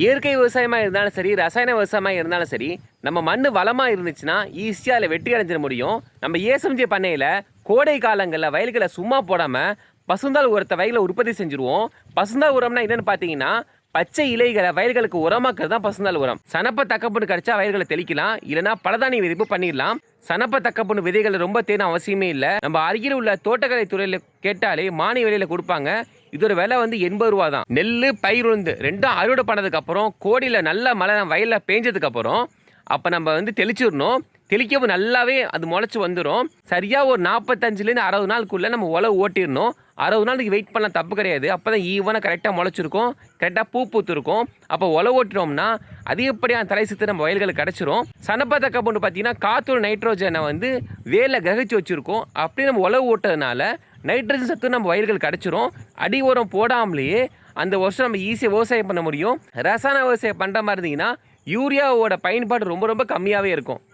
இயற்கை விவசாயமாக இருந்தாலும் சரி ரசாயன விவசாயமாக இருந்தாலும் சரி நம்ம மண் வளமாக இருந்துச்சுன்னா ஈஸியாக அதில் வெற்றி அடைஞ்சிட முடியும். நம்ம ஏசம்ஜி பண்ணையில் கோடை காலங்களில் வயல்களை சும்மா போடாமல் பசுந்தால் உரத்தை வயலில் உற்பத்தி செஞ்சுருவோம். பசுந்தாள் உரம்னா என்னென்னு பார்த்தீங்கன்னா பச்சை இலைகளை வயல்களுக்கு உரமாக்குறது தான் பசுந்தால் உரம். சனப்ப தக்கப்புன்னு கிடச்சா வயல்களை தெளிக்கலாம் இல்லைனா பலதானி விதிப்பு பண்ணிடலாம். சனப்ப தக்கப்புண்ணு விதைகள் ரொம்ப தேன அவசியமே இல்லை. நம்ம அருகில் உள்ள தோட்டக்கலை துறையில் கேட்டாலே மானிய விலையில் கொடுப்பாங்க. இதோட விலை வந்து எண்பது ரூபா தான். நெல் பயிர் உளுந்து ரெண்டும் அறுவடை பண்ணதுக்கு அப்புறம் கோடியில் நல்ல மழை வயலில் பேஞ்சதுக்கு அப்புறம் அப்போ நம்ம வந்து தெளிச்சிடணும். தெளிக்கவும் நல்லாவே அது முளைச்சி வந்துடும் சரியாக ஒரு நாற்பத்தஞ்சுலேருந்து அறுபது நாளுக்குள்ளே நம்ம உழவு ஓட்டிடணும். அறுபது நாளுக்கு வெயிட் பண்ணலாம் தப்பு கிடையாது. அப்போ தான் ஈவனாக கரெக்டாக முளைச்சிருக்கும். கரெக்டாக பூ பூத்துருக்கும். அப்போ உழவு ஓட்டினோம்னா அதிகப்படியான தலை சுத்து நம்ம வயல்களுக்கு கிடச்சிரும். சனப்பத்த பொண்ணு பார்த்தீங்கன்னா காத்தூர் நைட்ரோஜனை வந்து வேலில் கிரகிச்சு வச்சுருக்கோம். அப்படி நம்ம உழவு ஓட்டுறதுனால நைட்ரஜன் சத்து நம்ம வயல்கள் கிடச்சிரும். அடி உரம் போடாமலேயே அந்த வருஷம் நம்ம ஈஸியாக விவசாயம் பண்ண முடியும். ரசாயன விவசாயம் பண்ணுற மாதிரி இருந்தீங்கன்னா யூரியாவோட பயன்பாடு ரொம்ப ரொம்ப கம்மியாகவே இருக்கும்.